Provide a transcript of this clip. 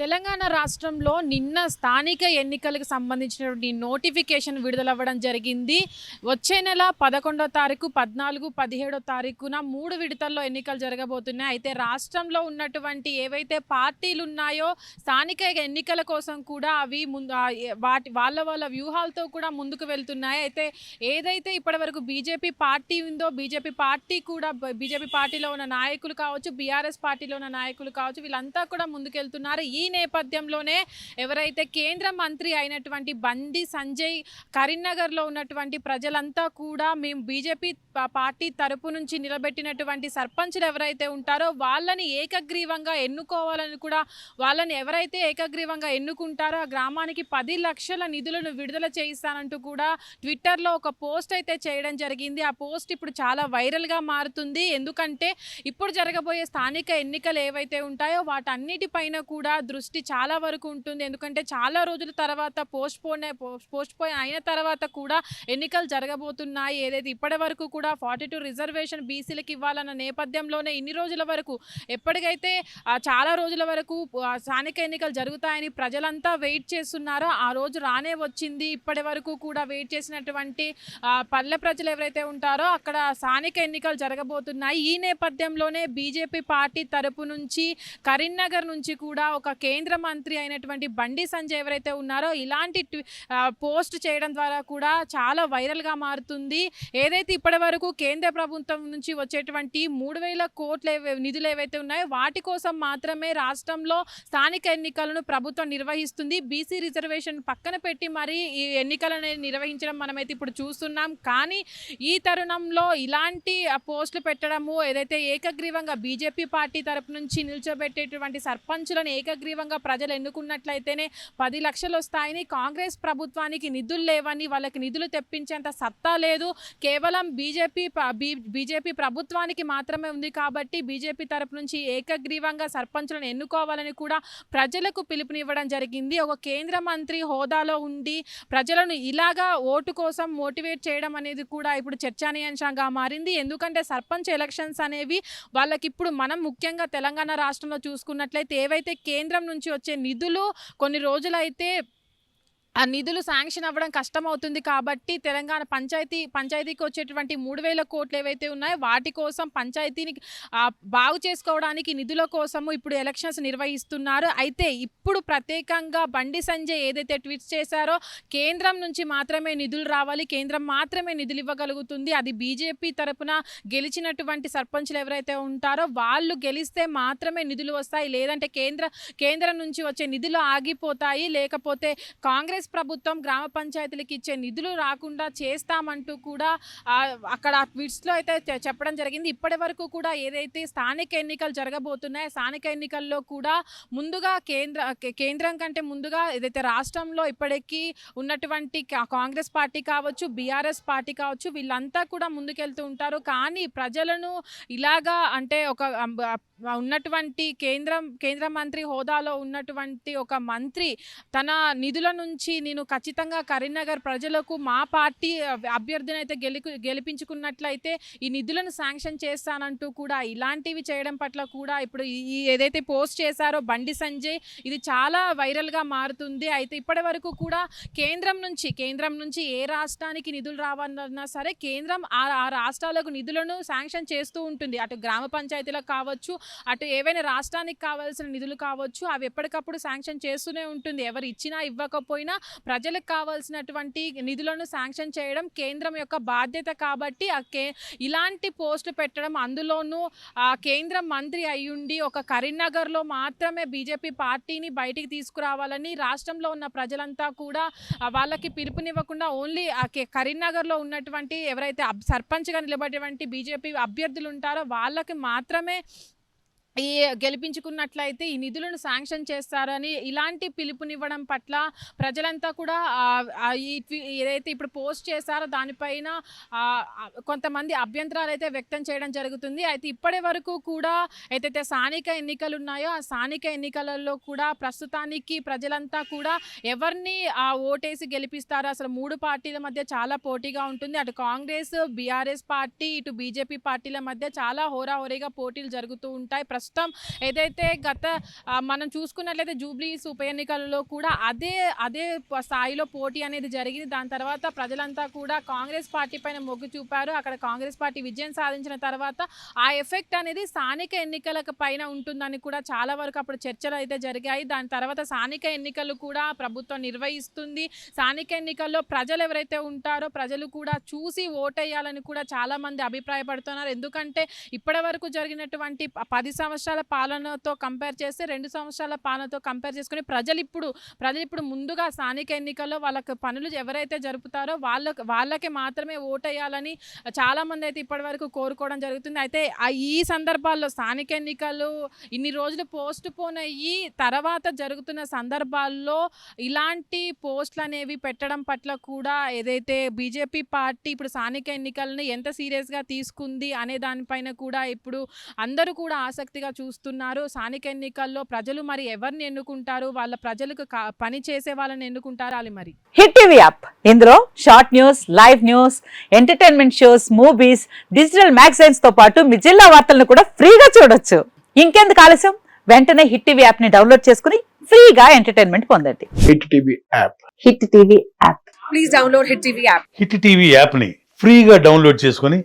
తెలంగాణ రాష్ట్రంలో నిన్న స్థానిక ఎన్నికలకు సంబంధించినటువంటి నోటిఫికేషన్ విడుదలవ్వడం జరిగింది. వచ్చే నెల పదకొండో తారీఖు పద్నాలుగు పదిహేడో తారీఖున మూడు విడతల్లో ఎన్నికలు జరగబోతున్నాయి. అయితే రాష్ట్రంలో ఉన్నటువంటి ఏవైతే పార్టీలు ఉన్నాయో స్థానిక ఎన్నికల కోసం కూడా అవి ముందు వాటి వాళ్ళ వాళ్ళ వ్యూహాలతో కూడా ముందుకు వెళ్తున్నాయి. అయితే ఏదైతే ఇప్పటివరకు బీజేపీ పార్టీ ఉందో బీజేపీ పార్టీ కూడా బీజేపీ పార్టీలో ఉన్న నాయకులు కావచ్చు బీఆర్ఎస్ పార్టీలో ఉన్న నాయకులు కావచ్చు వీళ్ళంతా కూడా ముందుకెళ్తున్నారు. ఈ నేపథ్యంలోనే ఎవరైతే కేంద్ర మంత్రి అయినటువంటి బండి సంజయ్ కరీంనగర్లో ఉన్నటువంటి ప్రజలంతా కూడా మేము బీజేపీ పార్టీ తరపు నుంచి నిలబెట్టినటువంటి సర్పంచులు ఎవరైతే ఉంటారో వాళ్ళని ఏకగ్రీవంగా ఎన్నుకోవాలని కూడా వాళ్ళని ఎవరైతే ఏకగ్రీవంగా ఎన్నుకుంటారో ఆ గ్రామానికి పది లక్షల నిధులను విడుదల చేయిస్తానంటూ కూడా ట్విట్టర్లో ఒక పోస్ట్ అయితే చేయడం జరిగింది. ఆ పోస్ట్ ఇప్పుడు చాలా వైరల్గా మారుతుంది. ఎందుకంటే ఇప్పుడు జరగబోయే స్థానిక ఎన్నికలు ఏవైతే ఉంటాయో వాటన్నిటిపైన కూడా దృష్టి చాలా వరకు ఉంటుంది. ఎందుకంటే చాలా రోజుల తర్వాత పోస్ట్ పోన్ పోస్ట్ పోన్ అయిన తర్వాత కూడా ఎన్నికలు జరగబోతున్నాయి. ఏదైతే ఇప్పటి వరకు కూడా ఫార్టీ టూ రిజర్వేషన్ బీసీలకు ఇవ్వాలన్న నేపథ్యంలోనే ఇన్ని రోజుల వరకు ఎప్పటికైతే చాలా రోజుల వరకు స్థానిక ఎన్నికలు జరుగుతాయని ప్రజలంతా వెయిట్ చేస్తున్నారో ఆ రోజు రానే వచ్చింది. ఇప్పటి వరకు కూడా వెయిట్ చేసినటువంటి పల్లె ప్రజలు ఎవరైతే ఉంటారో అక్కడ స్థానిక ఎన్నికలు జరగబోతున్నాయి. ఈ నేపథ్యంలోనే బీజేపీ పార్టీ తరపు నుంచి కరీంనగర్ నుంచి కూడా ఒక కేంద్ర మంత్రి అయినటువంటి బండి సంజయ్ ఎవరైతే ఉన్నారో ఇలాంటి పోస్ట్ చేయడం ద్వారా కూడా చాలా వైరల్గా మారుతుంది. ఏదైతే ఇప్పటి వరకు కేంద్ర ప్రభుత్వం నుంచి వచ్చేటువంటి మూడు వేల కోట్ల నిధులు ఏవైతే ఉన్నాయో వాటి కోసం మాత్రమే రాష్ట్రంలో స్థానిక ఎన్నికలను ప్రభుత్వం నిర్వహిస్తుంది. బీసీ రిజర్వేషన్ పక్కన పెట్టి మరి ఈ ఎన్నికలను నిర్వహించడం మనమైతే ఇప్పుడు చూస్తున్నాం. కానీ ఈ తరుణంలో ఇలాంటి పోస్టులు పెట్టడము ఏదైతే ఏకగ్రీవంగా బీజేపీ పార్టీ తరపు నుంచి నిల్చోబెట్టేటువంటి సర్పంచులను ఏకగ్రీవ ఏకగ్రీవంగా ప్రజలు ఎన్నుకున్నట్లయితేనే పది లక్షలు వస్తాయని కాంగ్రెస్ ప్రభుత్వానికి నిధులు లేవని వాళ్ళకి నిధులు తెప్పించేంత సత్తా లేదు. కేవలం బీజేపీ బీజేపీ ప్రభుత్వానికి మాత్రమే ఉంది కాబట్టి బీజేపీ తరపు నుంచి ఏకగ్రీవంగా సర్పంచులను ఎన్నుకోవాలని కూడా ప్రజలకు పిలుపునివ్వడం జరిగింది. ఒక కేంద్ర మంత్రి హోదాలో ఉండి ప్రజలను ఇలాగా ఓటు కోసం మోటివేట్ చేయడం అనేది కూడా ఇప్పుడు చర్చనీయాంశంగా మారింది. ఎందుకంటే సర్పంచ్ ఎలక్షన్స్ అనేవి వాళ్ళకి ఇప్పుడు మనం ముఖ్యంగా తెలంగాణ రాష్ట్రంలో చూసుకున్నట్లయితే ఏవైతే కేంద్రం నుంచి వచ్చే నిధులు కొన్ని రోజులైతే ఆ నిధులు శాంక్షన్ అవ్వడం కష్టమవుతుంది కాబట్టి తెలంగాణ పంచాయతీ పంచాయతీకి వచ్చేటువంటి మూడు వేల కోట్లు ఏవైతే ఉన్నాయో వాటి కోసం పంచాయతీని బాగు చేసుకోవడానికి నిధుల కోసము ఇప్పుడు ఎలక్షన్స్ నిర్వహిస్తున్నారు. అయితే ఇప్పుడు ప్రత్యేకంగా బండి సంజయ్ ఏదైతే ట్వీట్స్ చేశారో కేంద్రం నుంచి మాత్రమే నిధులు రావాలి. కేంద్రం మాత్రమే నిధులు ఇవ్వగలుగుతుంది. అది బీజేపీ తరపున గెలిచినటువంటి సర్పంచులు ఎవరైతే ఉంటారో వాళ్ళు గెలిస్తే మాత్రమే నిధులు వస్తాయి. లేదంటే కేంద్ర కేంద్రం నుంచి వచ్చే నిధులు ఆగిపోతాయి. లేకపోతే కాంగ్రెస్ ప్రభుత్వం గ్రామ పంచాయతీలకు ఇచ్చే నిధులు రాకుండా చేస్తామంటూ కూడా అక్కడ ట్వీట్స్లో అయితే చెప్పడం జరిగింది. ఇప్పటి వరకు కూడా ఏదైతే స్థానిక ఎన్నికలు జరగబోతున్నాయో స్థానిక ఎన్నికల్లో కూడా ముందుగా కేంద్ర కేంద్రం కంటే ముందుగా ఏదైతే రాష్ట్రంలో ఇప్పటికీ ఉన్నటువంటి కా- కాంగ్రెస్ పార్టీ కావచ్చు బీఆర్ఎస్ పార్టీ కావచ్చు వీళ్ళంతా కూడా ముందుకెళ్తూ ఉంటారు. కానీ ప్రజలను ఇలాగా అంటే ఒక ఉన్నటువంటి కేంద్రం కేంద్ర మంత్రి హోదాలో ఉన్నటువంటి ఒక మంత్రి తన నిధుల నుంచి నేను ఖచ్చితంగా కరీంనగర్ ప్రజలకు మా పార్టీ అభ్యర్థిని అయితే గెలి గెలిపించుకున్నట్లయితే ఈ నిధులను శాంక్షన్ చేస్తానంటూ కూడా ఇలాంటివి చేయడం పట్ల కూడా ఇప్పుడు ఈ ఏదైతే పోస్ట్ చేశారో బండి సంజయ్ ఇది చాలా వైరల్గా మారుతుంది. అయితే ఇప్పటి వరకు కూడా కేంద్రం నుంచి కేంద్రం నుంచి ఏ రాష్ట్రానికి నిధులు రావాలన్నా సరే కేంద్రం ఆ ఆ రాష్ట్రాలకు నిధులను శాంక్షన్ చేస్తూ ఉంటుంది. అటు గ్రామ పంచాయతీలకు కావచ్చు అటు ఏవైనా రాష్ట్రానికి కావాల్సిన నిధులు కావచ్చు అవి ఎప్పటికప్పుడు శాంక్షన్ చేస్తూనే ఉంటుంది. ఎవరు ఇచ్చినా ఇవ్వకపోయినా ప్రజలకు కావాల్సినటువంటి నిధులను శాంక్షన్ చేయడం కేంద్రం యొక్క బాధ్యత కాబట్టి ఆ కే ఇలాంటి పోస్టులు పెట్టడం అందులోనూ ఆ కేంద్ర మంత్రి అయ్యుండి ఒక కరీంనగర్లో మాత్రమే బీజేపీ పార్టీని బయటికి తీసుకురావాలని రాష్ట్రంలో ఉన్న ప్రజలంతా కూడా వాళ్ళకి పిలుపునివ్వకుండా ఓన్లీ ఆ కే- కరీంనగర్లో ఉన్నటువంటి ఎవరైతే అబ్- సర్పంచ్గా నిలబడేటువంటి బీజేపీ అభ్యర్థులు ఉంటారో వాళ్ళకి మాత్రమే ఈ గెలిపించుకున్నట్లయితే ఈ నిధులను శాంక్షన్ చేస్తారని ఇలాంటి పిలుపునివ్వడం పట్ల ప్రజలంతా కూడా ఏదైతే ఇప్పుడు పోస్ట్ చేశారో దానిపైన కొంతమంది అభ్యంతరాలు అయితే వ్యక్తం చేయడం జరుగుతుంది. అయితే ఇప్పటి వరకు కూడా ఏదైతే స్థానిక ఎన్నికలు ఉన్నాయో ఆ స్థానిక ఎన్నికలలో కూడా ప్రస్తుతానికి ప్రజలంతా కూడా ఎవరిని ఆ ఓటేసి గెలిపిస్తారో అసలు మూడు పార్టీల మధ్య చాలా పోటీగా ఉంటుంది. అటు కాంగ్రెస్ బీఆర్ఎస్ పార్టీ ఇటు బీజేపీ పార్టీల మధ్య చాలా హోరాహోరీగా పోటీలు జరుగుతూ ఉంటాయి. ప్రస్తుతం ఏదైతే గత మనం చూసుకున్నట్లయితే జూబ్లీస్ ఉప ఎన్నికలలో కూడా అదే అదే స్థాయిలో పోటీ అనేది జరిగింది. దాని తర్వాత ప్రజలంతా కూడా కాంగ్రెస్ పార్టీ పైన మొగ్గు చూపారు. అక్కడ కాంగ్రెస్ పార్టీ విజయం సాధించిన తర్వాత ఆ ఎఫెక్ట్ అనేది స్థానిక ఎన్నికలకు పైన ఉంటుందని కూడా చాలా వరకు అప్పుడు చర్చలు అయితే జరిగాయి. దాని తర్వాత స్థానిక ఎన్నికలు కూడా ప్రభుత్వం నిర్వహిస్తుంది. స్థానిక ఎన్నికల్లో ప్రజలు ఎవరైతే ఉంటారో ప్రజలు కూడా చూసి ఓటేయాలని కూడా చాలామంది అభిప్రాయపడుతున్నారు. ఎందుకంటే ఇప్పటి వరకు జరిగినటువంటి పది సంవత్సరాలు సంవత్సరాల పాలనతో కంపేర్ చేస్తే రెండు సంవత్సరాల పాలనతో కంపేర్ చేసుకుని ప్రజలు ఇప్పుడు ప్రజలు ఇప్పుడు ముందుగా స్థానిక ఎన్నికల్లో వాళ్ళకి పనులు ఎవరైతే జరుపుతారో వాళ్ళకి వాళ్ళకే మాత్రమే ఓటేయాలని చాలామంది అయితే ఇప్పటివరకు కోరుకోవడం జరుగుతుంది. అయితే ఈ సందర్భాల్లో స్థానిక ఎన్నికలు ఇన్ని రోజులు పోస్ట్ పోన్ అయ్యి తర్వాత జరుగుతున్న సందర్భాల్లో ఇలాంటి పోస్టులు అనేవి పెట్టడం పట్ల కూడా ఏదైతే బీజేపీ పార్టీ ఇప్పుడు స్థానిక ఎన్నికలను ఎంత సీరియస్గా తీసుకుంది అనే దానిపైన కూడా ఇప్పుడు అందరూ కూడా ఆసక్తి ఆసక్తిగా చూస్తున్నారు. స్థానిక ఎన్నికల్లో ప్రజలు మరి ఎవరిని ఎన్నుకుంటారు? వాళ్ళ ప్రజలకు కా- పని చేసే వాళ్ళని ఎన్నుకుంటారు అది మరి? Hit TV app. ఇందులో short news live news entertainment shows movies digital మ్యాగజైన్స్తో పాటు మీ జిల్లా వార్తలను కూడా ఫ్రీగా చూడొచ్చు. ఇంకెందుకు ఆలస్యం? వెంటనే హిట్ టీవీ యాప్ని డౌన్లోడ్ చేసుకుని ఫ్రీగా ఎంటర్టైన్మెంట్ పొందండి. Hit TV app. Hit TV app. Please download Hit TV app. Hit TV యాప్ని ఫ్రీగా డౌన్లోడ్ చేసుకొని